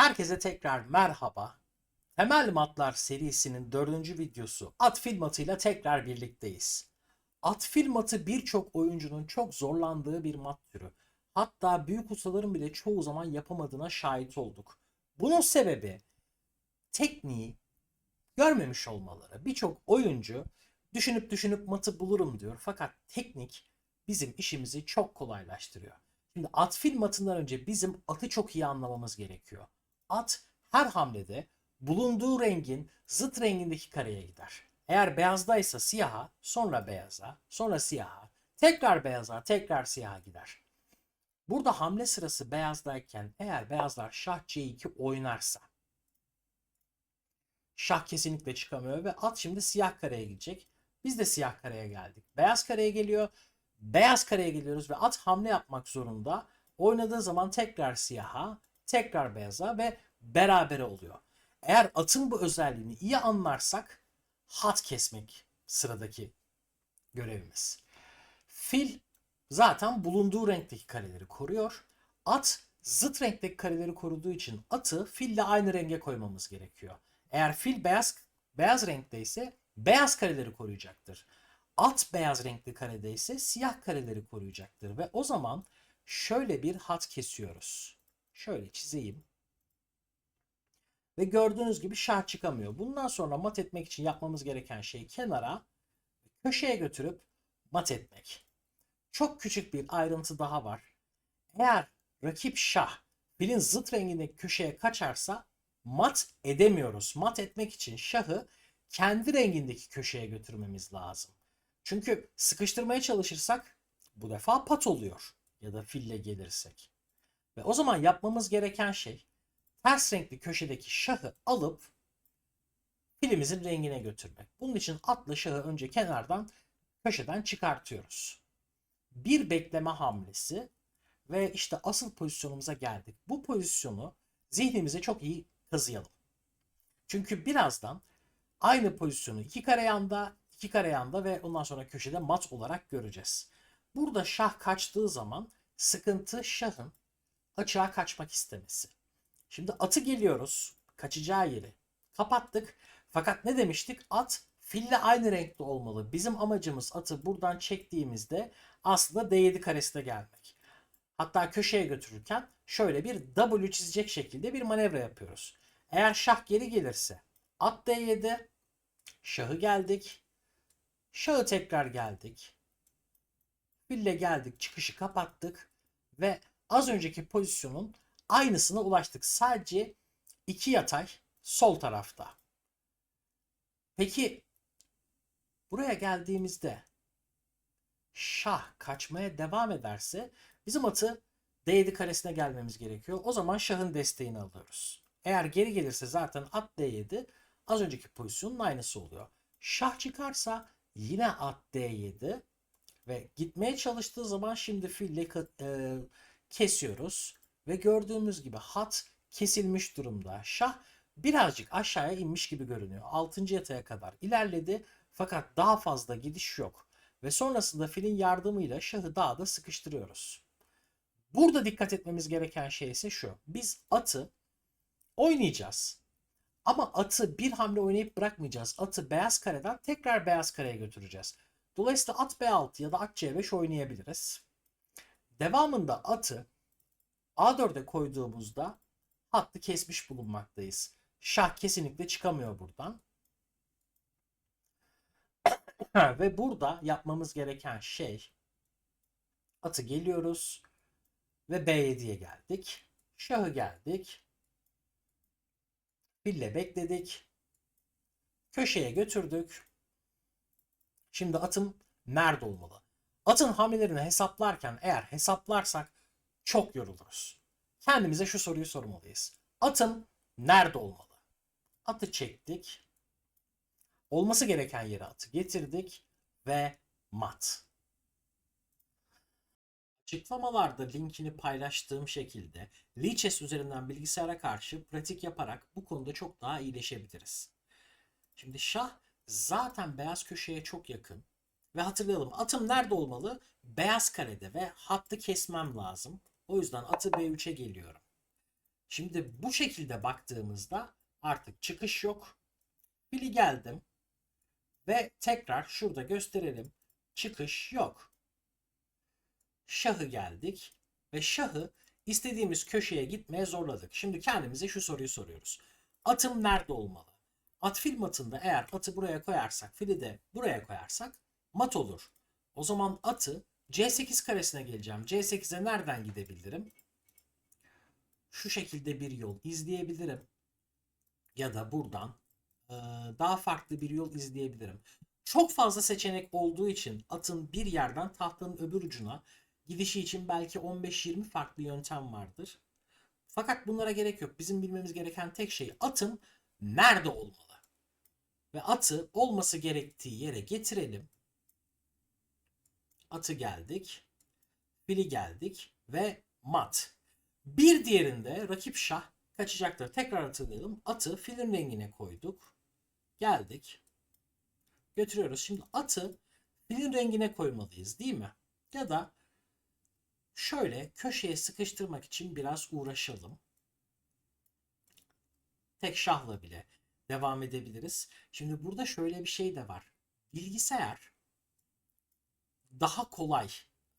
Herkese tekrar merhaba. Temel Matlar serisinin dördüncü videosu at fil matıyla tekrar birlikteyiz. At fil matı birçok oyuncunun çok zorlandığı bir mat türü. Hatta büyük ustaların bile çoğu zaman yapamadığına şahit olduk. Bunun sebebi tekniği görmemiş olmaları. Birçok oyuncu düşünüp düşünüp matı bulurum diyor. Fakat teknik bizim işimizi çok kolaylaştırıyor. Şimdi at fil matından önce bizim atı çok iyi anlamamız gerekiyor. At her hamlede bulunduğu rengin zıt rengindeki kareye gider. Eğer beyazdaysa siyaha, sonra beyaza, sonra siyaha, tekrar beyaza, tekrar siyaha gider. Burada hamle sırası beyazdayken eğer beyazlar şah c2 oynarsa şah kesinlikle çıkamıyor ve at şimdi siyah kareye gidecek. Biz de siyah kareye geldik. Beyaz kareye geliyor. Beyaz kareye geliyoruz ve at hamle yapmak zorunda. Oynadığı zaman tekrar siyaha, tekrar beyaza ve berabere oluyor. Eğer atın bu özelliğini iyi anlarsak hat kesmek sıradaki görevimiz. Fil zaten bulunduğu renkteki kareleri koruyor. At zıt renkteki kareleri koruduğu için atı fille aynı renge koymamız gerekiyor. Eğer fil beyaz beyaz renkteyse beyaz kareleri koruyacaktır. At beyaz renkli karede ise siyah kareleri koruyacaktır ve o zaman şöyle bir hat kesiyoruz. Şöyle çizeyim. Ve gördüğünüz gibi şah çıkamıyor. Bundan sonra mat etmek için yapmamız gereken şey kenara köşeye götürüp mat etmek. Çok küçük bir ayrıntı daha var. Eğer rakip şah filin zıt rengindeki köşeye kaçarsa mat edemiyoruz. Mat etmek için şahı kendi rengindeki köşeye götürmemiz lazım. Çünkü sıkıştırmaya çalışırsak bu defa pat oluyor ya da fille gelirsek. Ve o zaman yapmamız gereken şey ters renkli köşedeki şahı alıp filimizin rengine götürmek. Bunun için atla şahı önce kenardan köşeden çıkartıyoruz. Bir bekleme hamlesi ve işte asıl pozisyonumuza geldik. Bu pozisyonu zihnimize çok iyi kazıyalım. Çünkü birazdan aynı pozisyonu iki kare yanda, iki kare yanda ve ondan sonra köşede mat olarak göreceğiz. Burada şah kaçtığı zaman sıkıntı şahın açığa kaçmak istemesi. Şimdi atı geliyoruz. Kaçacağı yeri kapattık. Fakat ne demiştik? At fille aynı renkte olmalı. Bizim amacımız atı buradan çektiğimizde aslında D7 karesine gelmek. Hatta köşeye götürürken şöyle bir W çizecek şekilde bir manevra yapıyoruz. Eğer şah geri gelirse at D7, şahı geldik, şahı tekrar geldik, fille geldik, çıkışı kapattık ve az önceki pozisyonun aynısına ulaştık. Sadece iki yatay sol tarafta. Peki buraya geldiğimizde şah kaçmaya devam ederse bizim atı D7 karesine gelmemiz gerekiyor. O zaman şahın desteğini alıyoruz. Eğer geri gelirse zaten at D7 az önceki pozisyonun aynısı oluyor. Şah çıkarsa yine at D7 ve gitmeye çalıştığı zaman şimdi fille e, kesiyoruz. Ve gördüğümüz gibi hat kesilmiş durumda. Şah birazcık aşağıya inmiş gibi görünüyor. 6. yataya kadar ilerledi fakat daha fazla gidiş yok. Ve sonrasında filin yardımıyla şahı daha da sıkıştırıyoruz. Burada dikkat etmemiz gereken şey ise şu. Biz atı oynayacağız. Ama atı bir hamle oynayıp bırakmayacağız. Atı beyaz kareden tekrar beyaz kareye götüreceğiz. Dolayısıyla at B6 ya da at C5 oynayabiliriz. Devamında atı A4'e koyduğumuzda hattı kesmiş bulunmaktayız. Şah kesinlikle çıkamıyor buradan. Ve burada yapmamız gereken şey atı geliyoruz ve B7'ye geldik. Şahı geldik. Fille bekledik. Köşeye götürdük. Şimdi atım nerede olmalı? Atın hamlelerini hesaplarken eğer hesaplarsak çok yoruluruz. Kendimize şu soruyu sormalıyız. Atım nerede olmalı? Atı çektik. Olması gereken yere atı getirdik ve mat. Açıklamalarda linkini paylaştığım şekilde Lichess üzerinden bilgisayara karşı pratik yaparak bu konuda çok daha iyileşebiliriz. Şimdi şah zaten beyaz köşeye çok yakın. Ve hatırlayalım atım nerede olmalı? Beyaz karede ve hattı kesmem lazım. O yüzden atı B3'e geliyorum. Şimdi bu şekilde baktığımızda artık çıkış yok. Fili geldim ve tekrar şurada gösterelim. Çıkış yok. Şahı geldik ve şahı istediğimiz köşeye gitmeye zorladık. Şimdi kendimize şu soruyu soruyoruz. Atım nerede olmalı? At fil matında eğer atı buraya koyarsak, fili de buraya koyarsak mat olur. O zaman atı C8 karesine geleceğim. C8'e nereden gidebilirim? Şu şekilde bir yol izleyebilirim. Ya da buradan e, daha farklı bir yol izleyebilirim. Çok fazla seçenek olduğu için atın bir yerden tahtanın öbür ucuna gidişi için belki 15-20 farklı yöntem vardır. Fakat bunlara gerek yok. Bizim bilmemiz gereken tek şey atın nerede olmalı. Ve atı olması gerektiği yere getirelim. Atı geldik. Fili geldik ve mat. Bir diğerinde rakip şah kaçacaktır. Tekrar hatırlayalım. Atı filin rengine koyduk. Geldik. Götürüyoruz. Şimdi atı filin rengine koymalıyız değil mi? Ya da şöyle köşeye sıkıştırmak için biraz uğraşalım. Tek şahla bile devam edebiliriz. Şimdi burada şöyle bir şey de var. Bilgisayar daha kolay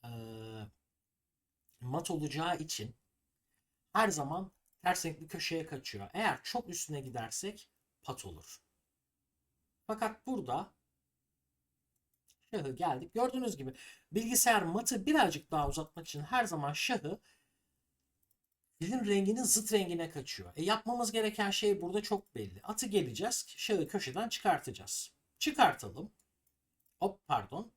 e, mat olacağı için her zaman ters renkli köşeye kaçıyor. Eğer çok üstüne gidersek pat olur. Fakat burada şahı geldik. Gördüğünüz gibi bilgisayar matı birazcık daha uzatmak için her zaman şahı filin renginin zıt rengine kaçıyor. E yapmamız gereken şey burada çok belli. Atı geleceğiz. Şahı köşeden çıkartacağız. Çıkartalım. Hop pardon.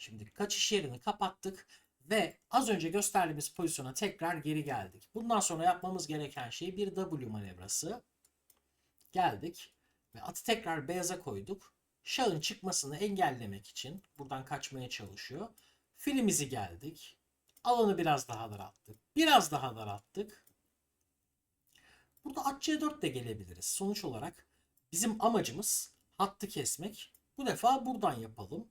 Şimdi kaçış yerini kapattık ve az önce gösterdiğimiz pozisyona tekrar geri geldik. Bundan sonra yapmamız gereken şey bir W manevrası. Geldik ve atı tekrar beyaza koyduk. Şahın çıkmasını engellemek için buradan kaçmaya çalışıyor. Filimizi geldik. Alanı biraz daha daralttık. Biraz daha daralttık. Burada at C4 de gelebiliriz. Sonuç olarak bizim amacımız hattı kesmek. Bu defa buradan yapalım.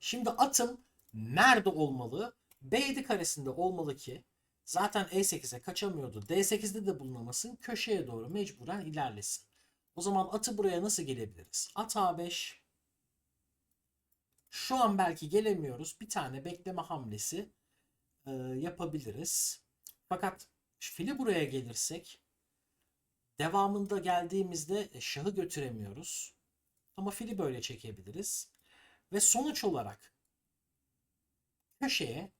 Şimdi atım nerede olmalı? B7 karesinde olmalı ki zaten E8'e kaçamıyordu. D8'de de bulunamasın. Köşeye doğru mecburen ilerlesin. O zaman atı buraya nasıl gelebiliriz? At A5. Şu an belki gelemiyoruz. Bir tane bekleme hamlesi e, yapabiliriz. Fakat fili buraya gelirsek devamında geldiğimizde e, şahı götüremiyoruz. Ama fili böyle çekebiliriz. Ve sonuç olarak köşeye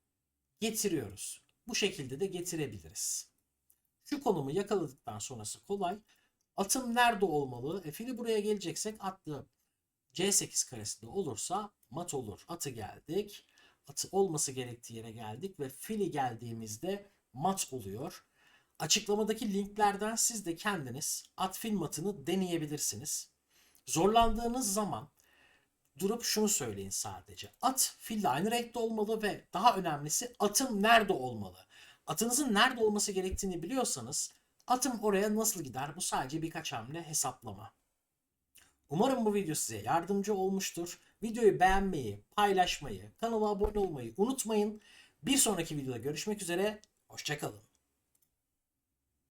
getiriyoruz. Bu şekilde de getirebiliriz. Şu konumu yakaladıktan sonrası kolay. Atım nerede olmalı? E, fili buraya geleceksek atlı C8 karesinde olursa mat olur. Atı geldik. Atı olması gerektiği yere geldik ve fili geldiğimizde mat oluyor. Açıklamadaki linklerden siz de kendiniz at fil matını deneyebilirsiniz. Zorlandığınız zaman durup şunu söyleyin sadece. At fille aynı renkte olmalı ve daha önemlisi atım nerede olmalı? Atınızın nerede olması gerektiğini biliyorsanız atım oraya nasıl gider? Bu sadece birkaç hamle hesaplama. Umarım bu video size yardımcı olmuştur. Videoyu beğenmeyi, paylaşmayı, kanala abone olmayı unutmayın. Bir sonraki videoda görüşmek üzere. Hoşçakalın.